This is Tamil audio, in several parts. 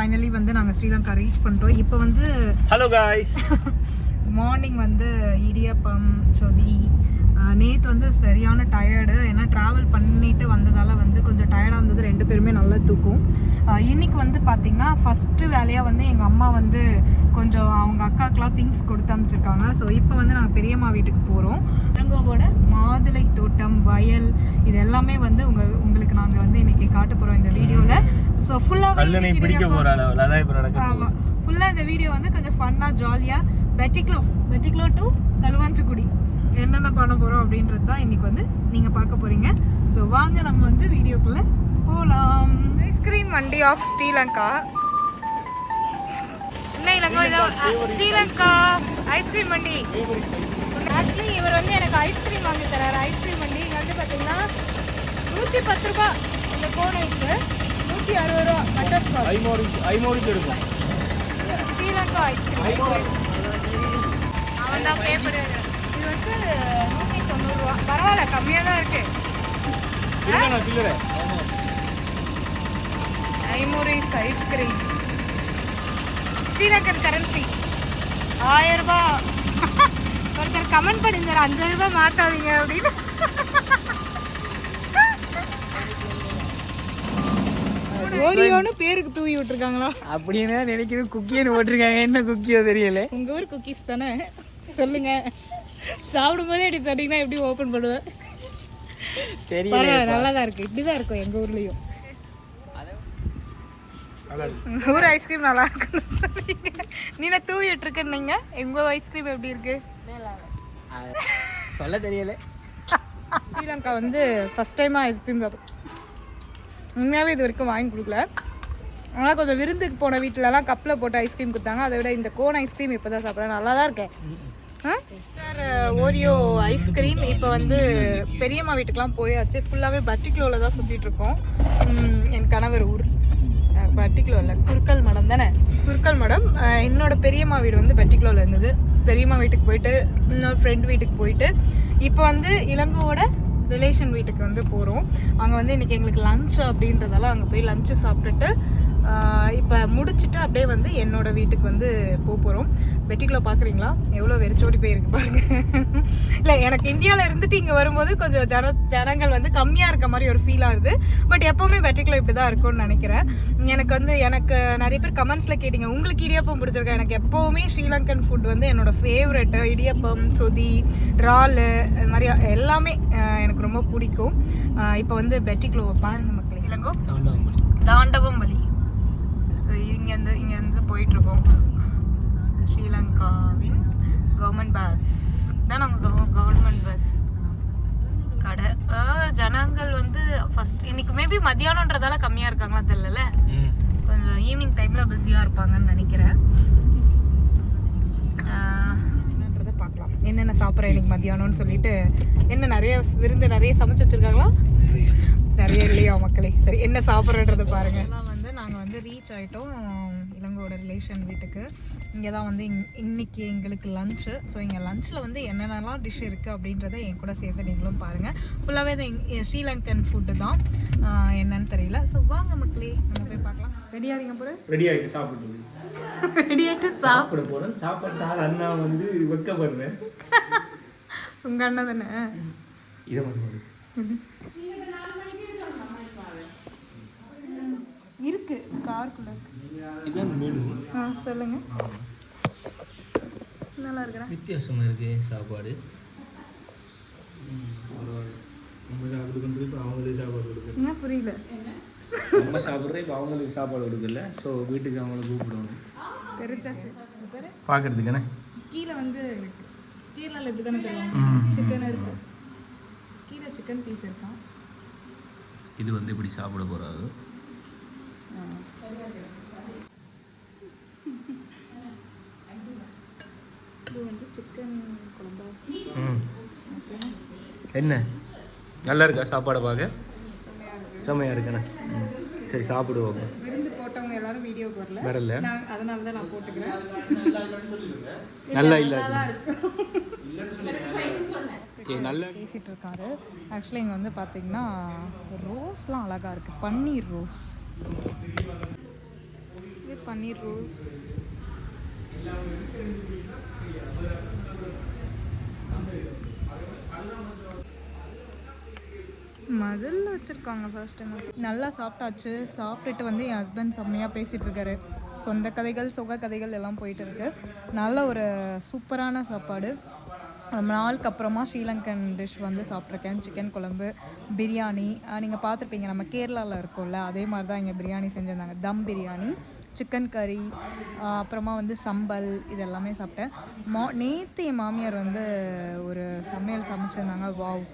ஃபைனலி வந்து நாங்கள் ஸ்ரீலங்கா ரீச் பண்ணிட்டோம். இப்போ வந்து ஹலோ காய்ஸ் மார்னிங் வந்து இடியப்பம் சொதி நேற்று வந்து சரியான டயர்டு ஏன்னா ட்ராவல் பண்ணிட்டு வந்ததால் வந்து கொஞ்சம் டயர்டாக இருந்தது. ரெண்டு பேருமே நல்லா தூக்கும். அஹ் இன்னைக்கு வந்து பார்த்திங்கன்னா ஃபஸ்ட்டு வேலையாக வந்து எங்கள் அம்மா வந்து கொஞ்சம் அவங்க அக்காக்கெலாம் திங்ஸ் கொடுத்து அனுப்பிச்சிருக்காங்க. ஸோ இப்போ வந்து நாங்கள் பெரியம்மா வீட்டுக்கு போகிறோம் இளங்கோவோட மாதுளை தோட்டம் வயல் இது எல்லாமே வந்து உங்கள் உங்களுக்கு நாங்கள் வந்து இன்னைக்கு காட்ட போகிறோம் இந்த வீடியோவில் ஸோ பிடிக்க ஃபுல்லாக நடக்க போகுது. ஆமாம் ஃபுல்லாக இந்த வீடியோ வந்து கொஞ்சம் ஃபன்னாக ஜாலியாக வெட்டிக்லோ வெட்டிக்லோ டு கலுவாஞ்சிக்குடி என்னென்ன பண்ண போகிறோம் அப்படின்றது தான் இன்னைக்கு வந்து நீங்கள் பார்க்க போகிறீங்க ஸோ வாங்க நம்ம வந்து வீடியோக்குள்ளே போகலாம் ஐஸ்கிரீம் வண்டி ஆஃப் ஸ்ரீலங்கா. என்ன இலங்கோ இதான் ஸ்ரீலங்கா ஐஸ்கிரீம் வண்டி. ஆக்சுவலி இவர் வந்து எனக்கு ஐஸ்கிரீம் வாங்கி தராரு. ஐஸ்கிரீம் வண்டி இங்கே வந்து பார்த்தீங்கன்னா நூற்றி பத்து ரூபா இந்த கோன் ஐஸு நூற்றி அறுபது ரூபா. பட்டர் ஸ்காட்ச் ஸ்ரீலங்கா ஐஸ்கிரீம் அவன் தான் பே பண்ணுவாங்க இது வந்து நூற்றி தொண்ணூறுரூவா பரவாயில்ல கம்மியாக தான் இருக்கு. ஐமோரிஸ் ஐஸ்கிரீம் ஸ்ரீலங்கன் கரன்சி ஆயிரம் ரூபாய் ஒருத்தர் கமெண்ட் பண்ணிருந்தார் அஞ்சாயிரம் ரூபாய் மாட்டாதீங்க அப்படின்னு. ஓரியோன்னு பேருக்கு தூவி விட்டுருக்காங்களா? அப்படின்னு நினைக்கிறது குக்கின்னு போட்டிருக்காங்க. என்ன குக்கியோ தெரியல. உங்க ஊர் குக்கீஸ் தானே? சொல்லுங்க. சாப்பிடும்போதே இப்படி தட்டிங்கன்னா எப்படி ஓப்பன் பண்ணுவேன்? பரவாயில்ல நல்லா தான் இருக்கு. இப்படி தான் இருக்கும் எங்க ஊர்லயும். ஊர் ஐஸ்கிரீம் நல்லா இருக்குன்னு சொன்னீங்க நீங்க தூவி விட்டுருக்கீங்க எங்க ஐஸ்கிரீம் எப்படி இருக்கு? சொல்ல தெரியல. ஸ்ரீலங்கா வந்து ஃபர்ஸ்ட் டைமாக ஐஸ்கிரீம் சாப்பிடும் உண்மையாகவே இது வரைக்கும் வாங்கி கொடுக்கல. ஆனால் கொஞ்சம் விருந்துக்கு போன வீட்டிலலாம் கப்பில் போட்டு ஐஸ்கிரீம் கொடுத்தாங்க. அதை விட இந்த கோன் ஐஸ்கிரீம் இப்போ தான் சாப்பிட்றேன். நல்லா தான் இருக்கேன் ஓரியோ ஐஸ்கிரீம் இப்போ வந்து பெரியம்மா வீட்டுக்கெலாம் போயாச்சு. ஃபுல்லாகவே பட்டிக்குலோவில் தான் சுற்றிட்டு இருக்கோம். என் கணவர் ஊர். பட்டிக்குலோ இல்லை குறுக்கல் மடம் தானே? குறுக்கல் மடம். என்னோட பெரியம்மா வீடு வந்து பட்டிக்குலோவில் இருந்தது. பெரியம்மா வீட்டுக்கு போயிட்டு இன்னொரு ஃப்ரெண்ட் வீட்டுக்கு போயிட்டு இப்போ வந்து இளங்கோவோட ரிலேஷன் வீட்டுக்கு வந்து போகிறோம் அங்கே வந்து இன்றைக்கி எங்களுக்கு லஞ்ச் அப்படின்றதால அங்கே போய் லஞ்சு சாப்பிட்டுட்டு இப்போ முடிச்சுட்டு அப்படியே வந்து என்னோட வீட்டுக்கு வந்து போக போகிறோம் வெட்டிக்குள்ள பார்க்குறீங்களா எவ்வளோ வெறிச்சோடி போயிருக்கு பாருங்க. இல்லை எனக்கு இந்தியாவில் இருந்துட்டு இங்கே வரும்போது கொஞ்சம் ஜன ஜனங்கள் வந்து கம்மியாக இருக்க மாதிரி ஒரு ஃபீல் ஆகுது பட் எப்போவுமே வெட்டிக்குள்ள இப்படி தான் இருக்கும்னு நினைக்கிறேன். எனக்கு வந்து எனக்கு நிறைய பேர் கமெண்ட்ஸில் கேட்டிங்க உங்களுக்கு இடியப்பம் பிடிச்சிருக்கா? எனக்கு எப்போவுமே ஸ்ரீலங்கன் ஃபுட் வந்து என்னோட ஃபேவரெட்டு இடியப்பம் சொதி இறால் அது மாதிரி எல்லாமே எனக்கு ரொம்ப பிடிக்கும். இப்போ வந்து பெட்டிக்குள்ளோ பாருங்க மக்களே. இளங்கோ தாண்டவம் வழி இங்கேருந்து இங்கேருந்து போயிட்டுருக்கோம். ஸ்ரீலங்காவின் கவர்மெண்ட் பஸ் தான் நாங்கள் கவர்மெண்ட் பஸ் கடை. ஆ, ஜனங்கள் வந்து ஃபர்ஸ்ட் இன்னைக்கு மேபி மத்தியானன்றதால கம்மியாக இருக்காங்களா தெரியல கொஞ்சம் ஈவினிங் டைமில் பிஸியாக இருப்பாங்கன்னு நினைக்கிறேன். ஆ, என்னன்றதை பார்க்கலாம். என்னென்ன சாப்பிட்றேன் இன்னைக்கு மத்தியானம்னு சொல்லிட்டு என்ன நிறைய விருந்து நிறைய சமைச்சு வச்சுருக்காங்களா? நிறைய இல்லையா மக்களே? சரி என்ன சாப்பிட்றன்றத பாருங்க. ரீச் ஆகிட்டோம் இளங்கோட ரிலேஷன் வீட்டுக்கு. இங்கே தான் வந்து இன்- இன்னைக்கு எங்களுக்கு லஞ்சு ஸோ இங்கே லஞ்சில் வந்து என்னென்னலாம் டிஷ் இருக்குது அப்படின்றத என் கூட சேர்த்து நீங்களும் பாருங்கள் ஃபுல்லாகவே இது ஸ்ரீலங்கன் ஃபுட்டு தான். என்னன்னு தெரியல. ஸோ வாங்க மக்களே நம்ம போய் பார்க்கலாம். ரெடியாகிங்க போகிற ரெடி ஆகிட்டு சாப்பிட்டு ரெடி ஆகிட்டு சாப் சாப்பிட போறேன். சாப்பாட்டார் அண்ணா வந்து வெக்கப்படுறேன் உங்கள் அண்ணன் தானே? இதை. இருக்கு காருக்குள்ள இருக்கு. ஆ சொல்லுங்க. நல்லா இருக்கிறேன் வித்தியாசமாக இருக்கு சாப்பாடு. நம்ம சாப்பிட்டு கொண்டு இப்போ அவங்களுக்கு சாப்பாடு கொடுக்கல என்ன புரியல? நம்ம சாப்பிட்றேன் இப்போ அவங்களுக்கு சாப்பாடு கொடுக்கல. ஸோ வீட்டுக்கு அவங்கள கூப்பிடணும். தெரிஞ்சா சரி. பேர்? பார்க்கறதுக்கானே கீழே வந்து கேரளாவில் இப்படி தானே தருவாங்க சிக்கன் இருக்கு. கீழே சிக்கன் பீஸ் இருக்கான் இது வந்து இப்படி சாப்பிட போகிறாரு இது வந்து சிக்கன் குழம்பா? என்ன? நல்லா இருக்கா சாப்பாடை பார்க்க? செம்மையாக இருக்குண்ணே. சரி சாப்பிடுவோம். விருந்து போட்டவங்க எல்லாரும் வீடியோக்கு வரல. வரல. அதனால தான் நான் போட்டுக்கிறேன். நல்லா இல்லை சரி நல்ல பேசிட்டு இருக்காரு. ஆக்சுவலி இங்கே வந்து பார்த்தீங்கன்னா ரோஸ்லாம் அழகா இருக்கு. பன்னீர் ரோஸ் இது பன்னீர் ரோஸ். மதில் வச்சுருக்காங்க ஃபர்ஸ்ட் டைம் நல்லா சாப்பிட்டாச்சு. சாப்பிட்டுட்டு வந்து என் ஹஸ்பண்ட் செம்மையாக பேசிகிட்டு இருக்காரு. சொந்த கதைகள் சுக கதைகள் எல்லாம் போயிட்டு இருக்கு. நல்ல ஒரு சூப்பரான சாப்பாடு. ரொம்ப நாளுக்கு அப்புறமா ஸ்ரீலங்கன் டிஷ் வந்து சாப்பிட்ருக்கேன். சிக்கன் குழம்பு பிரியாணி. நீங்கள் பார்த்துருப்பீங்க நம்ம கேரளாவில் இருக்கோம்ல அதே மாதிரி தான் இங்கே பிரியாணி செஞ்சுருந்தாங்க. தம் பிரியாணி சிக்கன் கறி அப்புறமா வந்து சம்பல் இது எல்லாமே சாப்பிட்டேன். மா நேற்று என் மாமியார் வந்து ஒரு சமையல் சமைச்சிருந்தாங்க. வாவ்.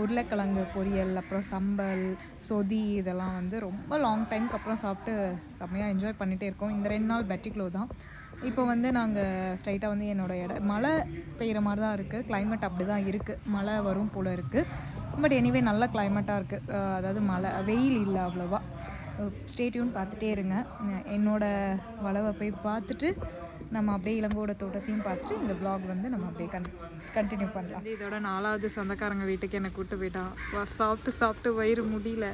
உருளைக்கிழங்கு பொரியல் அப்புறம் சம்பல் சொதி இதெல்லாம் வந்து ரொம்ப லாங் டைம்க்கு அப்புறம் சாப்பிட்டு செம்மையாக என்ஜாய் பண்ணிகிட்டே இருக்கோம். இந்த ரெண்டு நாள் பெட்டிக்லோ தான். இப்போ வந்து நாங்கள் ஸ்ட்ரைட்டாக வந்து என்னோட இட மழை பெய்கிற மாதிரி தான் இருக்குது climate அப்படி தான் இருக்குது மழை வரும் போல் இருக்குது பட் எனிவே நல்ல கிளைமேட்டாக இருக்குது அதாவது மழை வெயில் இல்லை அவ்வளோவா. ஸ்டேட்யூன் பார்த்துட்டே இருங்க. அஹ் என்னோட வளவை போய் பார்த்துட்டு நம்ம அப்படியே இளங்கோட தோட்டத்தையும் பார்த்துட்டு இந்த vlog வந்து நம்ம அப்படியே கன் கண்டினியூ பண்ணலாம். இதோட நாலாவது சொந்தக்காரங்க வீட்டுக்கு என்னை கூப்பிட்டு போயிட்டான் வா, சாப்பிட்டு சாப்பிட்டு வயிறு முடியல.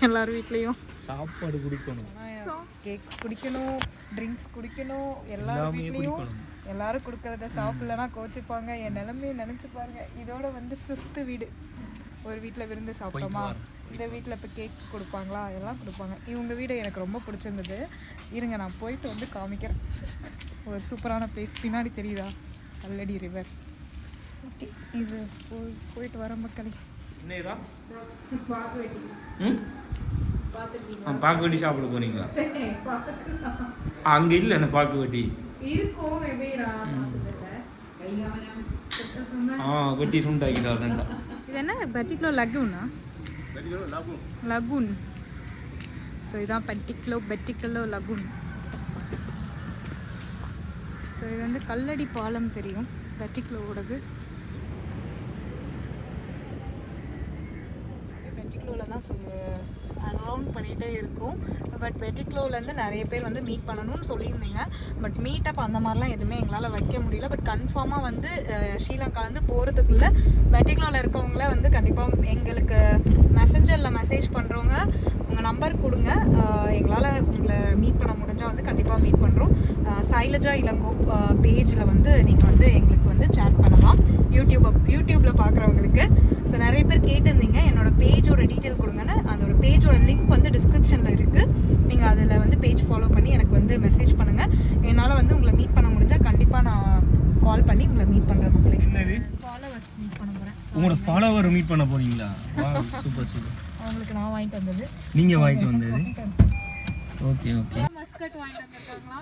எல்லார் வீட்லேயும். சாப்பாடு கொடுக்கணும். கேக் குடிக்கணும் ட்ரிங்க்ஸ் குடிக்கணும் எல்லார் வீட்லேயும் எல்லாரும் கொடுக்கறத சாப்பிடலன்னா கோச்சிப்பாங்க. என் நிலைமையை நினச்சி பாருங்க. இதோட வந்து ஃபிஃப்த்து வீடு. ஒரு வீட்டில் விருந்து சாப்பிட்டோமா? இந்த வீட்டில் இப்போ கேக் கொடுப்பாங்களா? எல்லாம் கொடுப்பாங்க. இவங்க வீடு எனக்கு ரொம்ப பிடிச்சிருந்தது. இருங்க நான் போயிட்டு வந்து காமிக்கிறேன். ஒரு சூப்பரான பிளேஸ் பின்னாடி தெரியுதா? கல்லடி ரிவர் ஓகே இது போய் போயிட்டு வர மக்களே. பாக்கு வெட்டி சாப்பிட போறீங்களா? அங்கே இல்லை என்ன பாக்கு வெட்டி? இருக்கும் ஆ வெட்டி சுண்டாக்கிட்டா ரெண்டா. இது என்ன? பர்டிகுலோ லகூனா? லகூன். ஸோ இதான் பர்டிகுலோ பெட்டிகுலோ லகூன். ஸோ இது வந்து கல்லடி பாலம் தெரியும் பெட்டிகுலோவோடது பெட்டிக்ளோவில் தான் சொல்லு அரவுண்ட் பண்ணிகிட்டே இருக்கும். பட் பெட்டிக்ளோவிலேருந்து நிறைய பேர் வந்து மீட் பண்ணணும்னு சொல்லியிருந்தீங்க. பட் மீட்டப் அந்த மாதிரிலாம் எதுவுமே எங்களால் வைக்க முடியல. பட் கன்ஃபார்மாக வந்து ஸ்ரீலங்காலேருந்து போகிறதுக்குள்ளே பெட்டிக்ளோவில் இருக்கவங்கள வந்து கண்டிப்பாக எங்களுக்கு மெசஞ்சரில் மெசேஜ் பண்ணுறவங்க உங்கள் நம்பர் கொடுங்க. எங்களால் உங்களை மீட் பண்ண முடிஞ்சால் வந்து கண்டிப்பாக மீட் பண்ணுறோம் சைலஜா இளங்கோ பேஜில் வந்து நீங்கள் வந்து எங்களுக்கு வந்து சேட் பண்ணலாம். யூடியூப் யூடியூப்பில் பார்க்குறவங்களுக்கு ஸோ நிறைய பேர் கேட்டிருந்தீங்க. என்னோட பேஜோட டீட்டெயில் கொடுங்கன்னு. அதோட பேஜோட லிங்க் வந்து டிஸ்கிரிப்ஷனில் இருக்குது நீங்கள் அதில் வந்து பேஜ் ஃபாலோ பண்ணி எனக்கு வந்து மெசேஜ் பண்ணுங்கள் என்னால் வந்து உங்களை மீட் பண்ண முடிஞ்சால் கண்டிப்பாக நான் கால் பண்ணி உங்களை மீட் பண்ணுறேன் மக்களே. ஃபாலோவர்ஸ் மீட் பண்ண போகிறேன் உங்களோட ஃபாலோவர் மீட் பண்ண போறீங்களா? சூப்பர் சூப்பர் அவங்களுக்கு நான் வாங்கிட்டு வந்தது. நீங்கள் வாங்கிட்டு வந்தது? ஓகே ஓகே மஸ்கட் வாங்கிட்டு வந்திருக்காங்களா?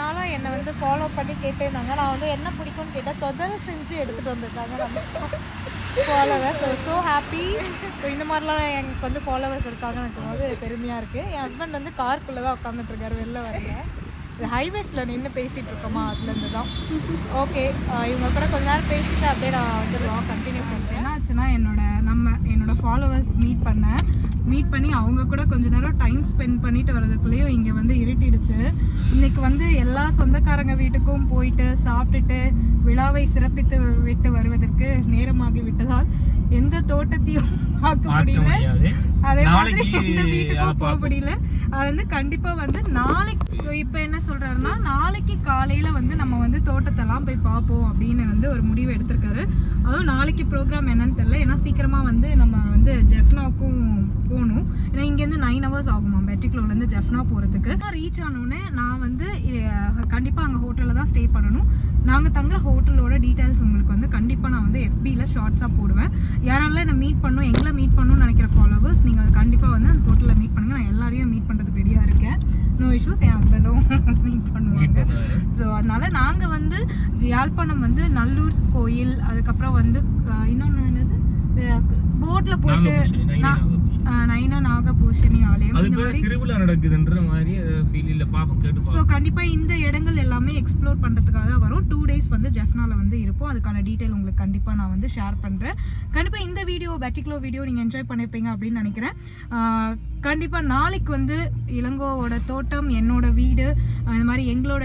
நானும் என்னை வந்து ஃபாலோ பண்ணி கேட்டிருந்தாங்க. நான் வந்து என்ன பிடிக்கும்னு கேட்டால் தொதல் செஞ்சு எடுத்துகிட்டு வந்திருக்காங்க நம்ம ஃபாலோவர்ஸ் ஸோ ஹாப்பி இந்த மாதிரிலாம் எனக்கு வந்து ஃபாலோவர்ஸ் இருக்காங்கன்னு நினைக்கும் போது பெருமையாக இருக்குது என் ஹஸ்பண்ட் வந்து காருக்குள்ளே தான் உட்காந்துட்டு இருக்காரு வெளில வரல. ஹைவேஸில் நின்று பேசிகிட்டு இருக்கோமா அதுலேருந்து தான் ஓகே இவங்க கூட கொஞ்ச நேரம் பேசிட்டு அப்படியே நான் வந்துடுவோம் கண்டினியூ பண்ணுறேன் என்னாச்சுன்னா என்னோட நம்ம என்னோட ஃபாலோவர்ஸ் மீட் பண்ணேன் மீட் பண்ணி அவங்க கூட கொஞ்ச நேரம் டைம் ஸ்பெண்ட் பண்ணிட்டு வரதுக்குள்ளேயும் இங்கே வந்து இருட்டிடுச்சு. இன்னைக்கு வந்து எல்லா சொந்தக்காரங்க வீட்டுக்கும் போயிட்டு சாப்பிட்டுட்டு விழாவை சிறப்பித்து விட்டு வருவதற்கு நேரமாகி விட்டதால் எந்த தோட்டத்தையும் பார்க்க முடியல. அதே மாதிரி எந்த வீட்டுக்கும் போக முடியல. அது வந்து கண்டிப்பா வந்து நாளைக்கு இப்ப என்ன சொல்றாருன்னா நாளைக்கு காலையில வந்து நம்ம வந்து தோட்டத்தெல்லாம் போய் பார்ப்போம் அப்படின்னு வந்து ஒரு முடிவு எடுத்திருக்காரு. அதுவும் நாளைக்கு ப்ரோக்ராம் என்னன்னு தெரியல. ஏன்னா சீக்கிரமா வந்து நம்ம வந்து ஜெஃப்னாவுக்கும் போகணும். ஏன்னா இங்கேருந்து நைன் ஹவர்ஸ் ஆகுமா பெட்டிக்ளோலேருந்து ஜெஃப்னா போகிறதுக்கு ரீச் ஆனோடனே நான் வந்து கண்டிப்பாக அங்கே ஹோட்டலில் தான் ஸ்டே பண்ணணும். நாங்கள் தங்குற ஹோட்டலோட டீட்டெயில்ஸ் உங்களுக்கு வந்து கண்டிப்பாக நான் வந்து எஃபியில் ஷார்ட்ஸாக போடுவேன். யாரெல்லாம் என்னை மீட் பண்ணணும் எங்களை மீட் பண்ணணும்னு நினைக்கிற ஃபாலோவர்ஸ் நீங்கள் கண்டிப்பாக வந்து அந்த ஹோட்டலில் மீட் பண்ணுங்கள் நான் எல்லாரையும் மீட் பண்ணுறதுக்கு ரெடியாக இருக்கேன். நோ இஷ்யூஸ் என் ஹஸ்பண்டும் மீட் பண்ணுவாங்க. ஸோ அதனால நாங்கள் வந்து யாழ்ப்பாணம் வந்து நல்லூர் கோயில் அதுக்கப்புறம் வந்து இன்னொன்று என்னது? போட்டில் போயிட்டு அஹ், நைனா நாகபூஷணி ஆலயம். அது இந்த மாதிரி திருவிழா நடக்குதுன்ற மாதிரி ஃபீல் இல்ல. பாப்போம் கேட்டு ஸோ கண்டிப்பாக இந்த இடங்கள் எல்லாமே எக்ஸ்ப்ளோர் பண்ணுறதுக்காக தான் வரும். டூ டேஸ் வந்து ஜெஃப்னால வந்து இருப்போம். அதுக்கான டீட்டெயில் உங்களுக்கு கண்டிப்பாக நான் வந்து ஷேர் பண்ணுறேன் கண்டிப்பாக இந்த வீடியோ பெட்டிக்ளோ வீடியோ நீங்கள் என்ஜாய் பண்ணியிருப்பீங்க அப்படின்னு நினைக்கிறேன். கண்டிப்பாக நாளைக்கு வந்து இளங்கோவோட தோட்டம் என்னோட வீடு அந்த மாதிரி எங்களோட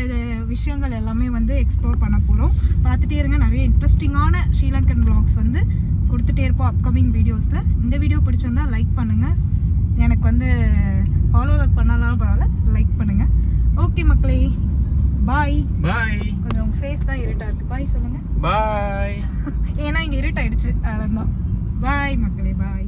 விஷயங்கள் எல்லாமே வந்து எக்ஸ்ப்ளோர் பண்ண போகிறோம் பார்த்துட்டே இருங்க. நிறைய இன்ட்ரெஸ்டிங்கான ஸ்ரீலங்கன் vlogs வந்து கொடுத்துட்டே இருப்போம் அப்கமிங் வீடியோஸில் இந்த வீடியோ பிடிச்சிருந்தா லைக் பண்ணுங்கள் எனக்கு வந்து ஃபாலோ பண்ணாலும் பரவாயில்ல லைக் பண்ணுங்கள் ஓகே மக்களே பாய் பாய் கொஞ்சம் உங்கள் ஃபேஸ் தான் இருட்டாக இருக்குது பாய் சொல்லுங்கள் பாய் ஏன்னா இங்கே இருட்டாயிடுச்சு அவ்வளோதான் பாய் மக்களே பாய்